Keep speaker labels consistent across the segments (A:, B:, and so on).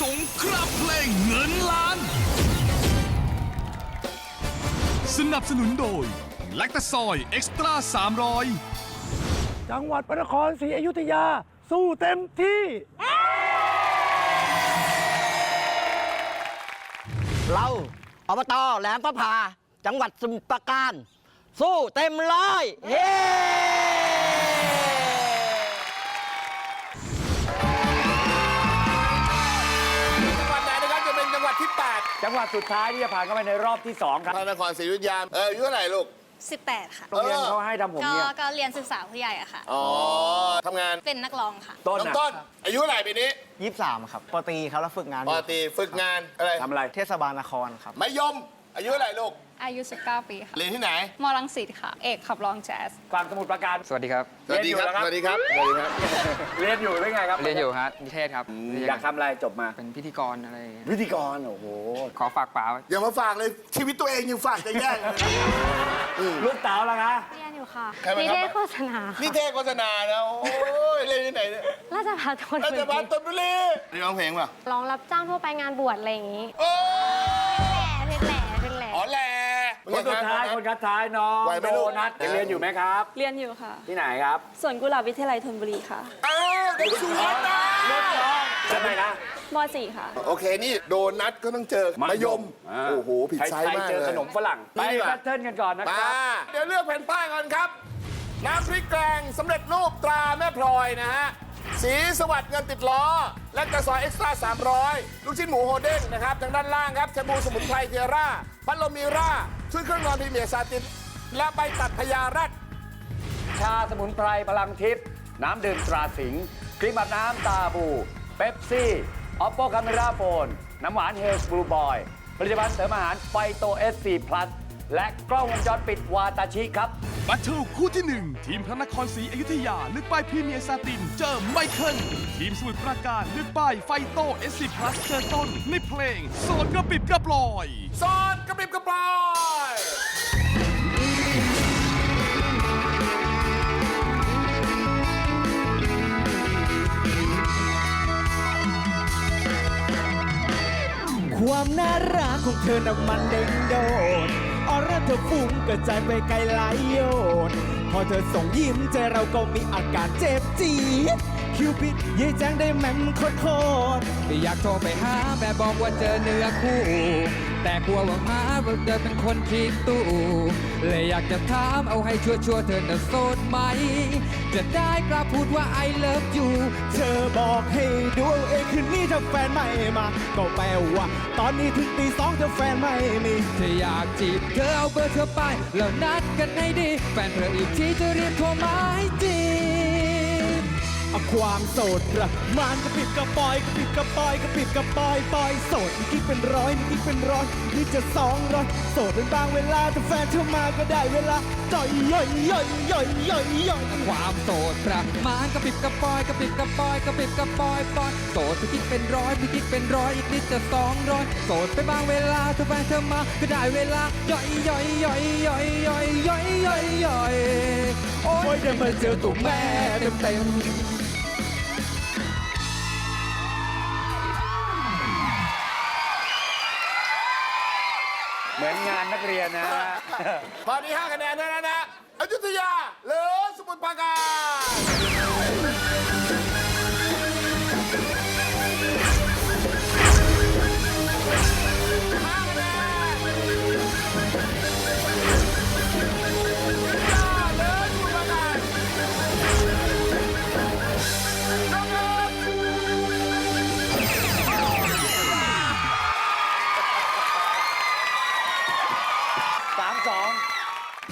A: สงครามเพลงเงินล้าน สนับสนุนโดยแลคตาซอยเอ็กซ์ตร้า300
B: จังหวัดพระนครศรีอยุธยา สู้เต็มที่
C: เราอบตแหลมประพา จังหวัดสมุทรปราการ สู้เต็มร้อย เฮ้
D: จังหวัด
B: สุดท้ายที่จะผ่านเข้าไปในรอบที่2ค
D: 8
B: รับ
D: พระนครศรีอยุธยาเอออายุเท่าไหร่ลูก
E: 18 ค่ะ
B: โรงเรียนเขาให้ทำผม
E: ก็
B: เนี่ย
E: ก็เรียนศึกษาผู้ใหญ่อะค่ะ
D: อ๋อทำงาน
E: เป็นนักร้องค่ะ
B: ต้น
D: น้อง
B: น่ะ
D: ต้น อายุเท่าไหร่ปีนี้
C: ยี่สามครับปอตรีครับแล้วฝึกงานอ
D: ป
C: ยู่
D: กติฝึกงานอะไร
B: ทำอะไร
C: เทศบาลนครครับ
D: มายม อายุเท่าไหร่ลูก
E: อายุ 19 ปีค่ะ
D: เรียนที่ไหน
E: มรังสิตค่ะ เอกขับร้องแจ๊ส
B: ความสมุทรปราการ
F: สวัสดีครับ
D: สวัสดีครับ สวัสดีครับ สวัสดีครับ
B: เรียนอยู่หรือไงครับ
F: เรียนอยู่ฮะนิเทศครับเรีน
B: อยากทำอะไรจบมา
F: เป็นพิธีกรอะไรอย่างเงี้ย
B: พิธีกร โอ้โห
F: ขอฝากป๋าไว้
D: อย่ามาฝากเลย ชีวิตตัวเองยังฝากจะแย่เลย
B: ลูกเต๋าแล้วคะ
G: เรียนอยู่ค่ะ
D: ใครมาครับ
G: นิเทศโฆษณา
D: นี่
G: ค่ะ
D: เทศโฆษณานะโอ้ยเรียนที่ไหนเนี่ย
G: ราชภัฏธน
D: รา
G: บุ
D: ช
G: รี
D: บัณฑิตบุรีเรียนร้องเพลงป่ะ
G: ร้องรับจ้างทั่วไปงานบวชอะไรอย่างนี้
D: โอ้
G: แหล่เพชรแหล่เพชรแหล่
D: อ๋อแหละ
B: คนสุดท้ายคนคัดท้ายน้อง
D: ไหวไหม
B: โด
D: ลูก
B: นัทยังเรียนอยู่ไหมครับ
E: เรียนอยู่ค่ะ
B: ที่ไหนครับ
E: ส่วนกุหลาบวิทยาลัยธนบุรีค่ะ
D: อ้าวเด็กสวนนะ
B: ลูกน้องใช่ไหมนะ
E: ม .4 ค่ะ
D: โอเคนี่โดนัทก็ต้องเจอมายม
B: อ่า
D: โอ้โห ผิดไซส์มาก
B: เจ
D: เล
B: อยขนมฝรั่ง ไป
D: นี่ดีกว่า
B: แพทเทิร์นกันก่อนนะค
D: มา
B: รับ
D: เดี๋ยวเลือกแผ่นป้ายก่อนครับ น้ำพริกแกงสำเร็จรูปตราแม่พลอยนะฮะ สีสวัสดิ์เงินติดล้อ และกระสอยเอ็กซ์ตร้า300 ลูกชิ้นหมูโฮเด้งนะครับ ทางด้านล่างครับแชาบูสมุนไพรเทียร่าพัดลมมีร่าช่วยเครื่องนอนพรีเมียร์ซาติน และใบตัดพญาแรด
B: ชาสมุนไพรพลังทิพย์น้ำดื่มตราสิงห์ครีมอาบน้ำตาบู เป๊ปซี่ออปโปคาเมราโฟน น้ำหวานเฮลส์บลูบอยผลิตภัณฑ์เสริมอาหารไฟโตเอสซีพลัส และกล้องวงจรปิดวาตาชิครับ
A: บัตเทิลคู่ที่ 1 ทีมพระนครศรีอยุธยาเลือกป้ายพรีเมียร์ซาตินเจอไมเคิลทีมสมุทรปราการเลือกป้ายไฟโตเอสซีพลัสเจอต้นในเพลงโสดกระปิบกระปลอย
D: ซอสกระปริบกระปรอย
H: ความน่ารักของเธอน่ะมันเด้งโดด ออร่าเธอฟุ้งกระจายไปไกลหลายโยนพอเธอส่งยิ้มใจเราก็มีอาการเจ็บจี๊ดคิวปิดเย่แจ้งได้แม่มโคตรโคตร
F: อยากโทรไปหาแม่บอกว่าเจอเนื้อคู่ แต่กลัวว่าหมาว่าเธอเป็นคนขี้ตู้เลยอยากจะถามเอาให้ชัวร์ๆเธอน่ะโสดไหม จะได้กล้าพูดว่า I love you
H: เธอบอกให้ดูเอาเองคืนนี้ถ้าแฟนไม่มา ก็แปลว่า ตอนนี้ถึงตีสองเธอแฟนไม่มี
F: เธออยากจีบเธอเอาเบอร์เธอไป แล้วนัดกันให้ดี แฟนเธออีกทีจะเรียกโทรมาให้จี
H: เอาความโสดระมานกระปิดกระปอยกระปิดกระปอยกระปิดกระปอยปอยโสดนี่กิ๊เป็นร้อยนี่กิ๊เป็นร้อยนี่จะสองร้อยโสดเป็นบางเวลาแต่แฟนเข้ามาก็ได้เวลาจ่อยย่อยย่อยย่อยย่อยย่อย
F: ความโสดระมานกระปิดกระปอยกระปิดกระปอยกระปิดกระปอยปอยโสดนี่กิ๊เป็นร้อยนี่กิ๊เป็นร้อยอีกนิดจะสองร้อยโสดเป็นบางเวลาแต่แฟนเข้ามาก็ได้เวลาย่อยย่อยย่อยย่อยย่อยย่อยย่อยโอ้ยได้มาเจอตัวแม่เต็มเต็ม
B: นักเรียนนะฮะ
D: ตอนนี้5คะแนนเท่านั้นนะอยุธยา หรือสมุทรปราการ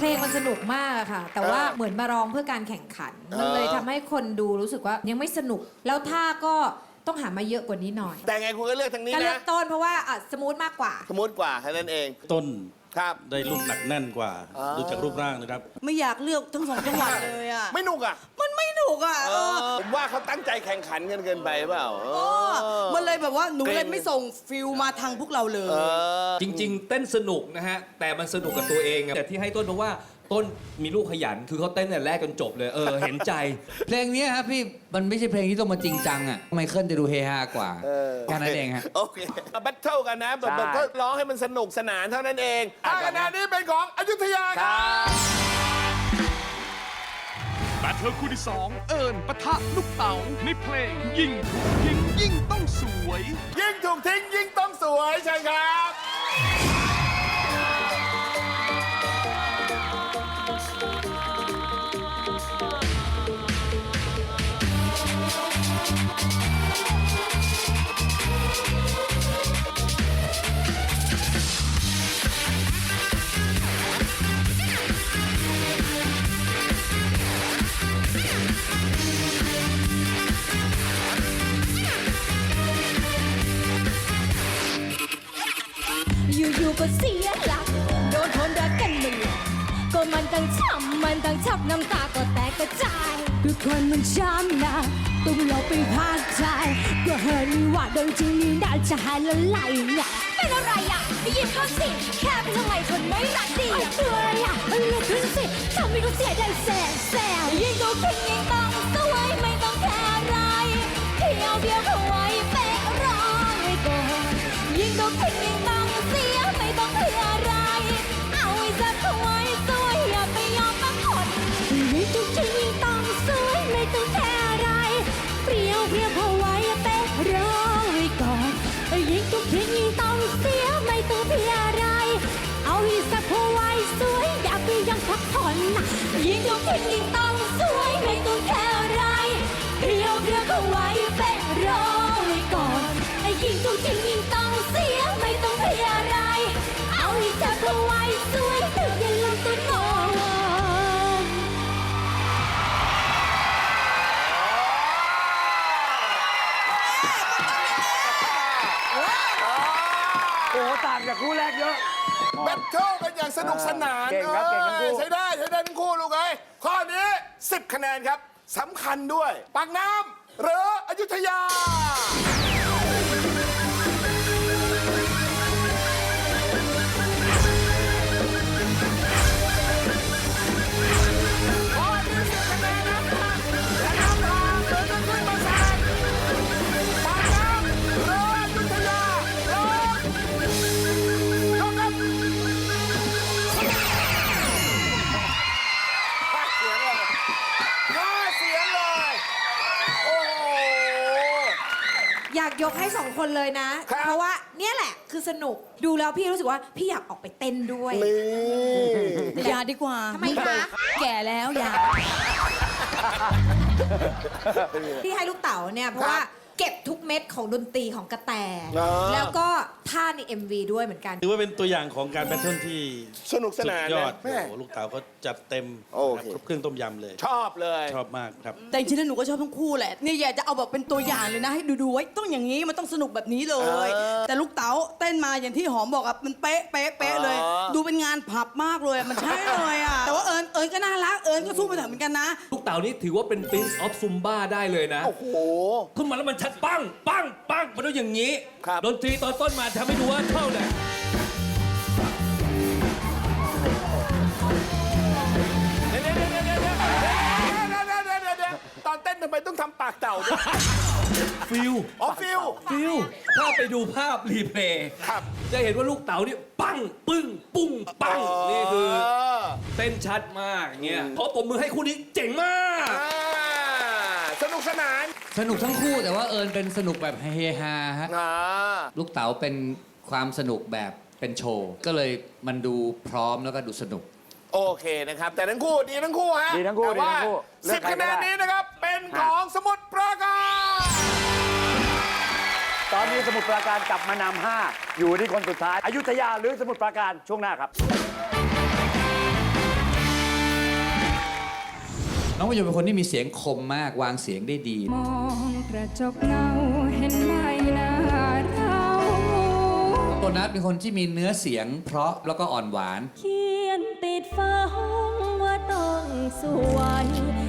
I: เพลงมันสนุกมากอะค่ะ แต่ว่า
D: เออ
I: เหมือนมาร้องเพื่อการแข่งขัน
D: เออ
I: มันเลยทำให้คนดูรู้สึกว่ายังไม่สนุก แล้วท่าก็ต้องหามาเยอะกว่านี้หน่อย
D: แต่ไงคุณก็เลือกทางนี้
I: ก็เลือ
D: นะ
I: กต้นเพราะว่าอะสมูทมากกว่า
D: สมมติกว่าแค่นั้นเอง
J: ต้น
D: ครับ
J: ได้ลูกหนักแน่นกว่า
D: อ่า
J: ดูจากรูปร่างนะครับ
K: ไม่อยากเลือกทั้งสองจังหวัดเลยอะ
D: ไม่หนุกอะ
K: มัน ไม่หนุกอะ
D: เอ
K: เออ
D: อผมว่าเขาตั้งใจแข่งขันกันเกินไปเปล่าเอ
K: เออ
D: อ
K: มันเลยแบบว่าหนู
D: เกร
K: เล
D: ง
K: ยไม่ส่งฟิลมาทางพวกเราเลย
D: เออ
L: จริง ๆ เต้นสนุกนะฮะ แต่มันสนุกกับตัวเองอะแต่ที่ให้ต้นเพราะว่า
F: ต้นมีลูกขยัน คือเขาเต้นแต่แรกจนจบเลย เออ เห็นใจ เพลงเนี้ยครับพี่มันไม่ใช่เพลงที่ต้องมาจริงจังอะไมเคิลจะดูเฮฮากว่าแค่นั้นเองฮะ
D: โอเคมาแบทเทิลกันนะแบบ
B: ใช่
D: แบบก็ร้องให้มันสนุกสนานเท่านั้นเองถ้าคะแนนนี้เป็นของอยุธยา
B: ค
D: ค
B: รั
D: รับ
A: และเธอคู่ที่สองเอิญปะทะลูกเต๋าในเพลงยิ่งถูกยิงยิ่งต้องสวย
D: ยิ่งถูกทิ้งยิ่งต้องสวยใช่ครับ
G: เสียหลัก โดนคนรักกันหนึ่งก็มันตั้งช้ำมันตั้งชับน้ำตาก็แตกกระจายคือคนมันช้ำนะต้องหลอกไปพาดใจก็เห็นว่าโดนจริงนี่น่าจะหายละลายไงเป็นอะไรอะได้ยินเขาสิแค่เป็นทำไมคนไม่รักดีอะคืออะไรอะลุกขึ้นสิทำให้เขาเสียใจแสบแสบยิ่งเขาคิดยิ่งต้องสวยไม่ต้องแคร์อะไรเที่ยวเดียวเขาไว้เป๊ะรอไว้ก่อนยิ่งต้องคิดยิ่ง เพียบเอาไว้เป๊ะรอไว้ก่อนยิงต้องคิดยิ่งต้องเสียไม่ต้องเพียอะไร เอาอีสักเอาไว้สวยอย่าไปยังพักผ่อนนะยิงต้องคิดยิ่งต้องสวยไม่ต้องแคร์อะไรเพียวเพียวเขาไว้เป๊ะรอไว้ก่อนยิงต้องจริงยิ่งต้องเสีย
B: แบ
D: ทเทิลกันอย่างสนุกสนาน
B: เก่งครับเก่งทั้งคู่
D: ออใช้ได้ใช้ได้ทั้งคู่ลูกเอ้ยข้อนี้ 10 คะแนนครับสำคัญด้วยปากน้ำหรืออยุธยา กยก
I: ให้สองคนเลยนะ
D: ครับ
I: เพราะว่าเนี่ยแหละคือสนุกดูแล้วพี่รู้สึกว่าพี่อยากออกไปเต้นด้วย
D: นี่
K: อย่าดีกว่า
I: ทำไมคะ
K: แก่แล้วอย่า
I: ที่ให้ลูกเต๋าเนี่ยเพราะว่า เก็บทุกเม็ดของดนตรีของกระแต
D: อ่า
I: แล้วก็ท่าใน MV ด้วยเหมือนกัน
J: ถือว่าเป็นตัวอย่างของการแบทเทิลที่
D: สนุกสนาน
J: สุดยอด
D: นะแม่
J: โอ้โหลูกเต๋าเขาจัดเต็ม
D: โอเค
J: ครบเครื่องต้มยำเลย
D: ชอบเลย
J: ชอบมากครับ
K: แต่จริงๆแล้วหนูก็ชอบทั้งคู่แหละเนี่ยอยากจะเอาแบบเป็นตัวอย่างเลยนะให้ดูดูๆไว้ต้องอย่างนี้มันต้องสนุกแบบนี้เลย
D: เออ
K: แต่ลูกเต๋าเต้นมาอย่างที่หอมบอกอะมันเป๊ะเป๊ะเป๊ะเลย
D: อ๋อ
K: ดูเป็นงานผับมากเลยอะมันใช่เลยอะแต่ว่าเอิญเอิญก็น่ารักเอิญก็สู้ไปถึงเหมือนกันนะ
F: ลูกเต่านี่ถือว่าเป็น Prince of Zumba ได้เลยนะ
D: โอ้โห
F: ขึ้นมาแล้วมันชัดปังปังปังมันต้องอย่างนี้
D: ครับ
F: ดนตรีตอนต้นมาทำให้ดูว่าเท่าเนี่ย
D: เดี๋ยวเดี๋ยวเดี๋ยวเดี๋ยวเดี๋ยวเดี๋ยวเดี๋ยวเดี๋ยวเดี๋ยวตอนเต้นทำไมต้องทำปากเต่าด้วย
F: ฟิล
D: อ๋อฟิล
F: ฟิลถ้าไปดูภาพรีเพลย์
D: ครับ
F: จะเห็นว่าลูกเต๋านี่ปังปึ้ง ปุ้ง ปังนี่คือเต้นชัดมากเงี้ยขอปมมือให้คู่นี้เจ๋งมาก
D: อ่า สนุกสนาน
F: สนุกทั้งคู่แต่ว่าเอิญเป็นสนุกแบบเฮฮาฮะ
D: อ่า
F: ลูกเต๋าเป็นความสนุกแบบเป็นโชว์ ก็เลยมันดูพร้อมแล้วก็ดูสนุก
D: โอเคนะครับ แต่ทั้งคู่ดีทั้งคู่ฮะ
B: ดีทั้งคู่
D: แต่ว่า
B: ดีทั้งคู่เลื
D: สิ
B: อก
D: บ
B: ใคร
D: คะแนน
B: ก็ได้
D: นี้นะครับ เป็นของสมุทรปราการ
B: ตอนนี้สมุทรปราการกลับมานำห้าอยู่ที่คนสุดท้ายอยุธยาหรือสมุทรปราการช่วงหน้าครับ
F: น้องประโยชน์เป็นคนที่มีเสียงคมมากวางเสียงได้ดี
E: มองกระจกเงาเห็นไหมหน้าเรา
F: โตนัทเป็นคนที่มีเนื้อเสียง เพราะแล้วก็อ่อนหวาน
E: เขียนติดฟ้าห้องว่าต้องสวย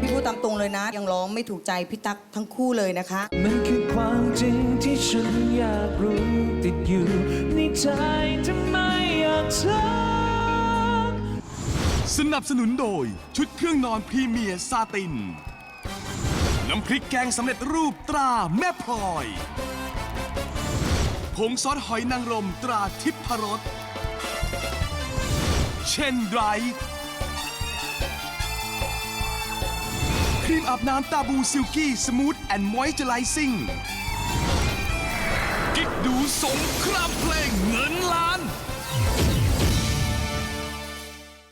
K: พี่พูดตามตรงเลยนะ ยังร้องไม่ถูกใจพี่ตั๊กทั้งคู่เลยนะคะ
H: มันคือความจริงที่ฉันอยากรู้ติดอยู่ในใจทำไมอยากถาม
A: สนับสนุนโดยชุดเครื่องนอนพรีเมียร์ซาติน น้ำพริกแกงสำเร็จรูปตราแม่พลอยผงซอสหอยนางรมตราทิพรสเชนไรครีมอาบน้ำตาบูซิลกี้สมูทแอนด์มอยเจอไรซิ่งกิ๊กดูสงครามเพลงเงิน